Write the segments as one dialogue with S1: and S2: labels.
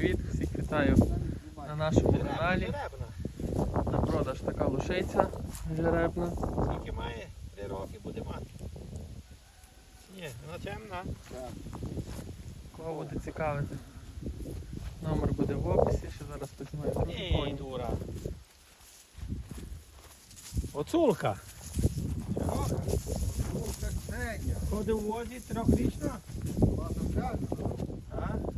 S1: привіт! Всіх вітаю на нашому каналі. На продаж така лошиця жеребна.
S2: Скільки має? Три роки буде мати. Ні, вона темна.
S1: Кого буде цікавити. Номер буде в описі, ще зараз другий
S2: Ні, дура. Оцулка. Ходив у возі трьохрічна. А?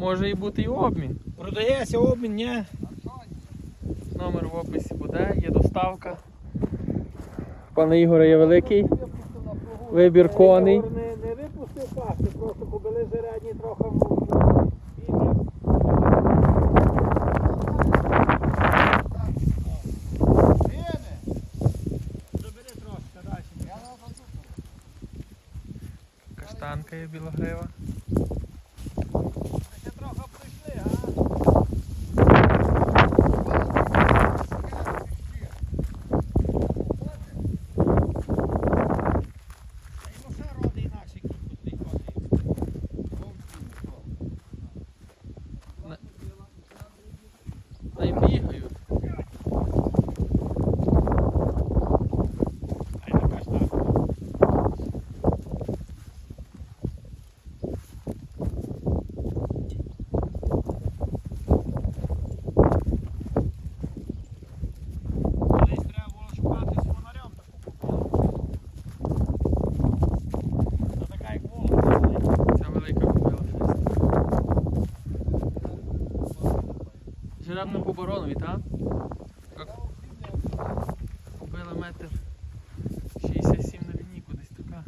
S1: Може і бути і обмін.
S2: Продається обмін, ні?
S1: Номер в описі буде, є доставка. Пане Ігоре є великий вибір коней.
S2: Не, не випустив пасти, просто побили жередні трохи в Забери трошки далі.
S1: Каштанка є білогрива.
S2: Ще трохи прийшли, а? А йому ще роди інакше кінь тут приходить.
S1: Та й бігають.
S2: А й така ж так. Колись треба було шукати з фонарем таку купили. Це така як волос.
S1: Ця велика купила. Жеребна по так? Як? Купила метр 67 на лінійку, десь така.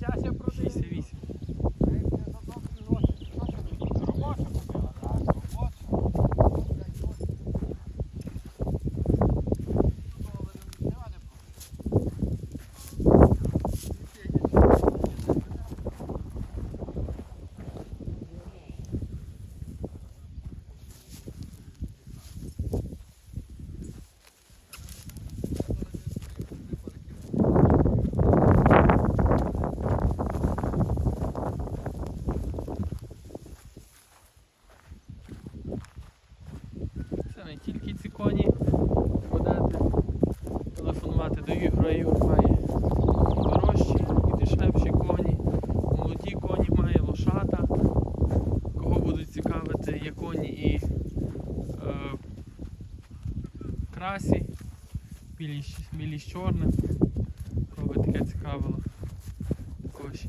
S2: Ця ся продає.
S1: 68.
S2: Робоча купила, так? Робоча.
S1: Це не тільки ці коні будете телефонувати до Ігора. Ігор має дорожчі і дешевші коні. Молоді коні має лошата. Кого будуть цікавити, є коні і е, красі, білі, білі з чорним. Кого таке цікавило. Також.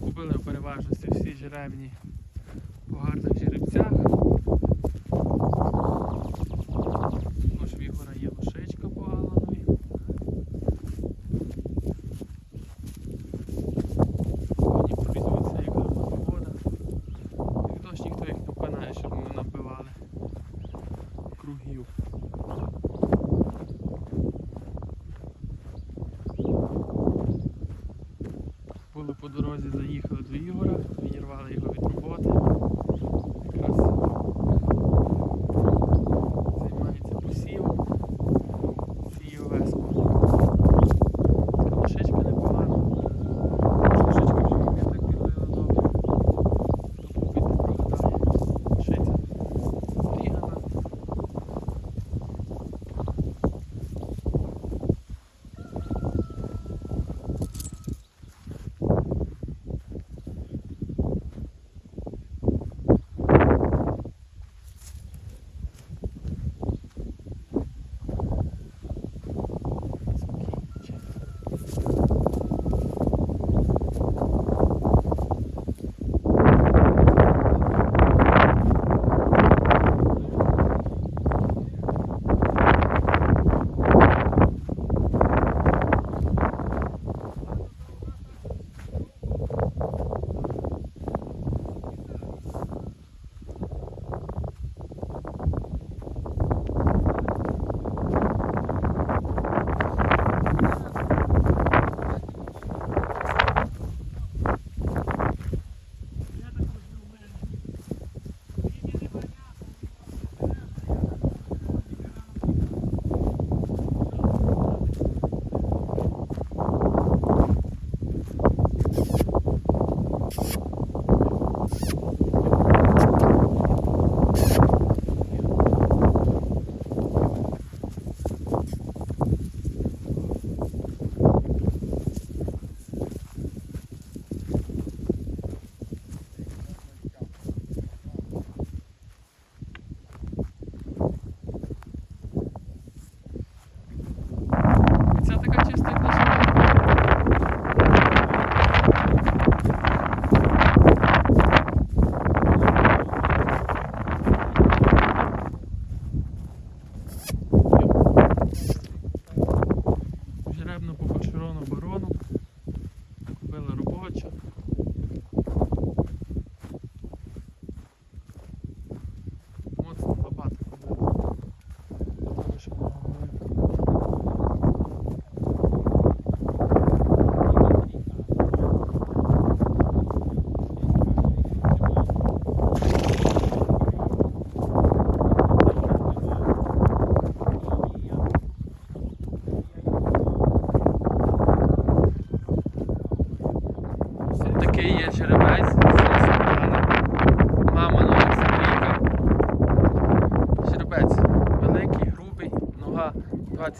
S1: Купили переважно всі жеребні по гарних жеребцях. Також в є лошечка по Галанові. Коні пробізуються, як гарна погода. Ніхто їх не щоб не набивали кругів. Були по дорозі, заїхали до Ігора,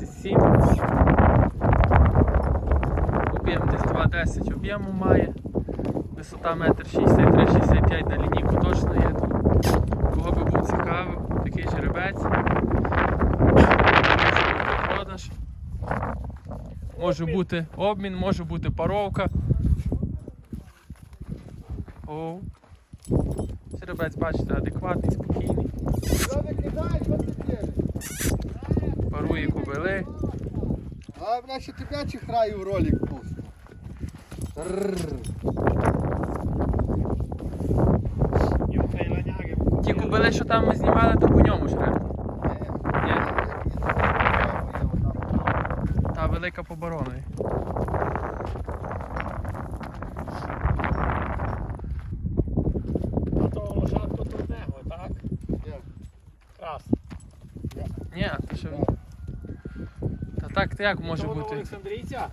S1: 27. Об'єм десь 2,10 об'єму має. Висота 1,63-65 на лінійку точно є тут. Кого би був цікавий, такий жеребець. Може бути обмін, може бути паровка. О. Жеребець, бачите, адекватний, спокійний.
S3: Що не що
S1: кубили.
S3: А, бля, ще тебе чи граю в ролик
S2: ланяги.
S1: Ті кубили, що там ми знімали, то по ньому ж реп. Та велика по баронові.
S2: А то лошадку трудного, так? Крас.
S1: Ні, то що. він- Та так то як може бути?
S2: Олександрійця?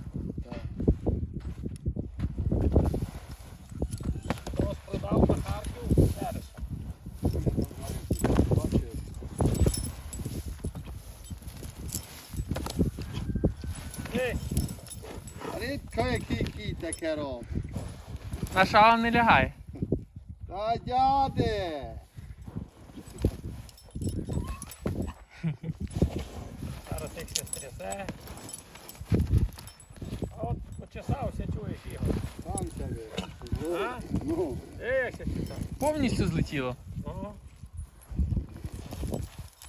S2: Розпродав на Харків Тереша.
S3: Рідко який кій таке робить.
S1: На шалом не лягай.
S3: Та дяде.
S2: Їх стрясе. А от почесався, чуєш його.
S3: Сам тебе.
S2: А?
S3: Ну,
S2: Ей, як чесав.
S1: Повністю злетіло.
S2: Ага.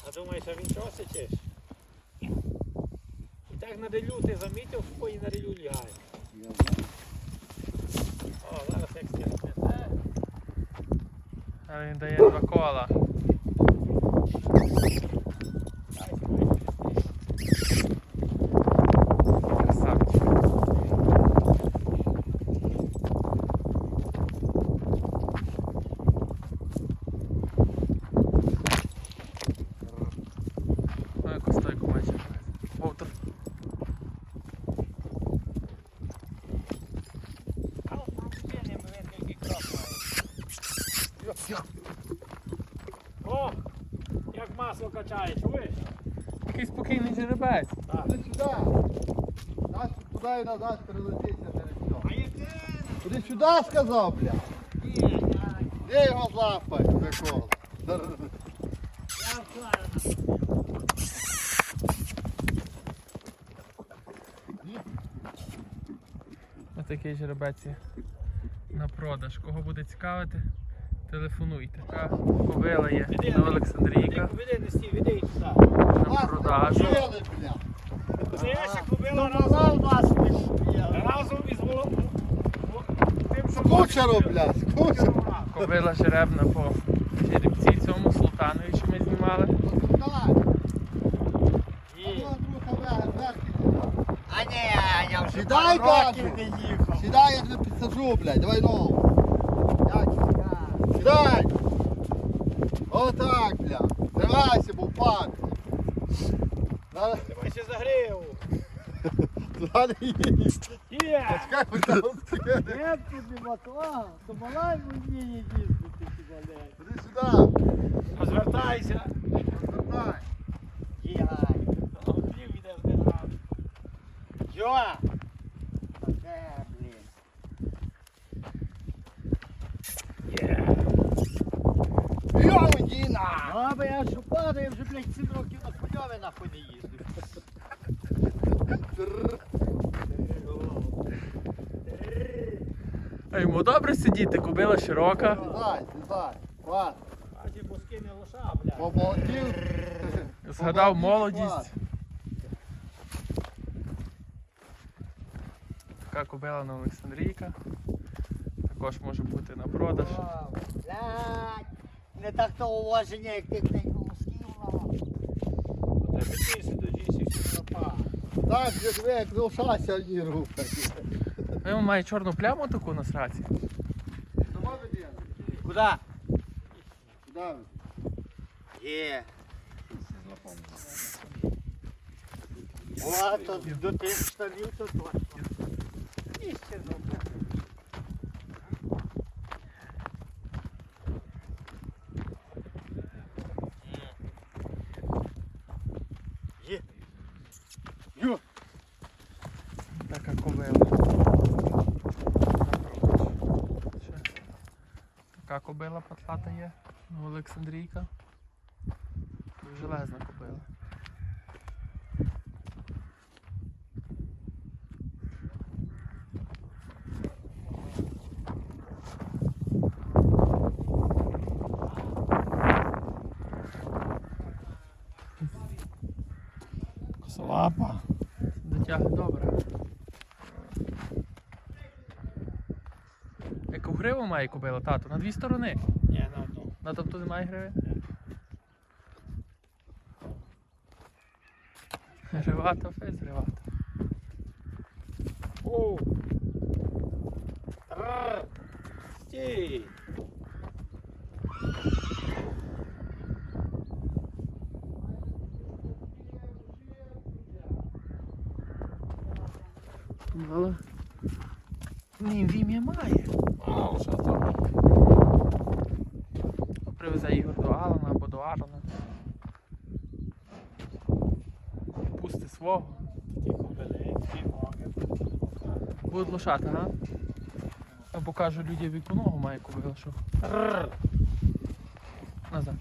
S2: А думаєш, а він чого сечеш? І так на делю ти замітив, що і на делю лягає.
S3: я знаю.
S2: О, зараз як стрясе.
S1: Але він дає два кола.
S2: Дай скоріше.
S1: Красавчик. Ну, яку стойку бачиш. Вовтер.
S2: А от там спільні, бо він який крок має. О, як масло качає, чуєш?
S1: Такий спокійний жеребець.
S2: Так.
S3: Іди сюди. Нас туди і назад прилетиться через все.
S2: А яке?
S3: Іди сюди, сказав, бля. Де його злапай, Микола?
S2: Я вклаю.
S1: Ось такий жеребець на продаж. Кого буде цікавити, телефонуйте. Така кобила є на Олександрійка
S2: не
S1: на продажу.
S2: Це я ще купила разом, із воло- тим, що
S3: Скучеру, бля, скучеру.
S1: Кобила жеребна по жеребці цьому Султанові, що ми знімали.
S3: А
S2: ні, я вже років не їхав.
S3: Сідай, я тебе підсаджу, блядь, давай ногу. Сідай! Отак, бля. Тримайся, бо впаде. Зараз
S2: Давай ще загрів.
S3: туди не їдь.
S2: Є!
S3: Чекай, бо там скине.
S2: Нет, тут не мотла, то мала мені їздити сюди.
S3: Іди сюди.
S2: Розвертайся.
S3: Розвертай.
S2: Єгай. Пів іде з деревами. Йо! Таке, блін. Є.
S3: Йоу, Діна!
S2: Ну, аби я що падаю, вже, блядь, 7 років на кульові нахуй не їздив.
S1: А йому добре сидіти, кобила широка.
S3: Злізай, злізай. Клас.
S2: А ті боски не лоша, блядь.
S3: Поболтів.
S1: Згадав молодість. Така кобила на Олександрійка. Також може бути на продаж.
S4: Блядь, не так то уваження, як тих тих волосків.
S2: Та більше до жінці.
S3: Так, же як лошася рухати. рухає.
S1: Він має чорну пляму таку на сраці.
S3: Давай.
S4: Куди?
S3: Куди ви?
S4: Є. Ладно, то до тих штанів то точно. І ще добре. Є.
S1: кобила. Ще Така кобила патлата є. Ну, Олександрійка. Железна кобила.
S2: Косолапа.
S1: Дотяг добре. Гриву має кобила, тату? На дві сторони.
S2: Ні, на одну.
S1: На тобто немає гриви? Гривата, фець гривата.
S2: О! Рррр. Стій!
S1: Але ні, вім'я має.
S2: Що то?
S1: Привезе Ігор до Алана або до Арона. Пусти свого. Будуть лошати, га? Я покажу людям яку ногу має кобила, що назад.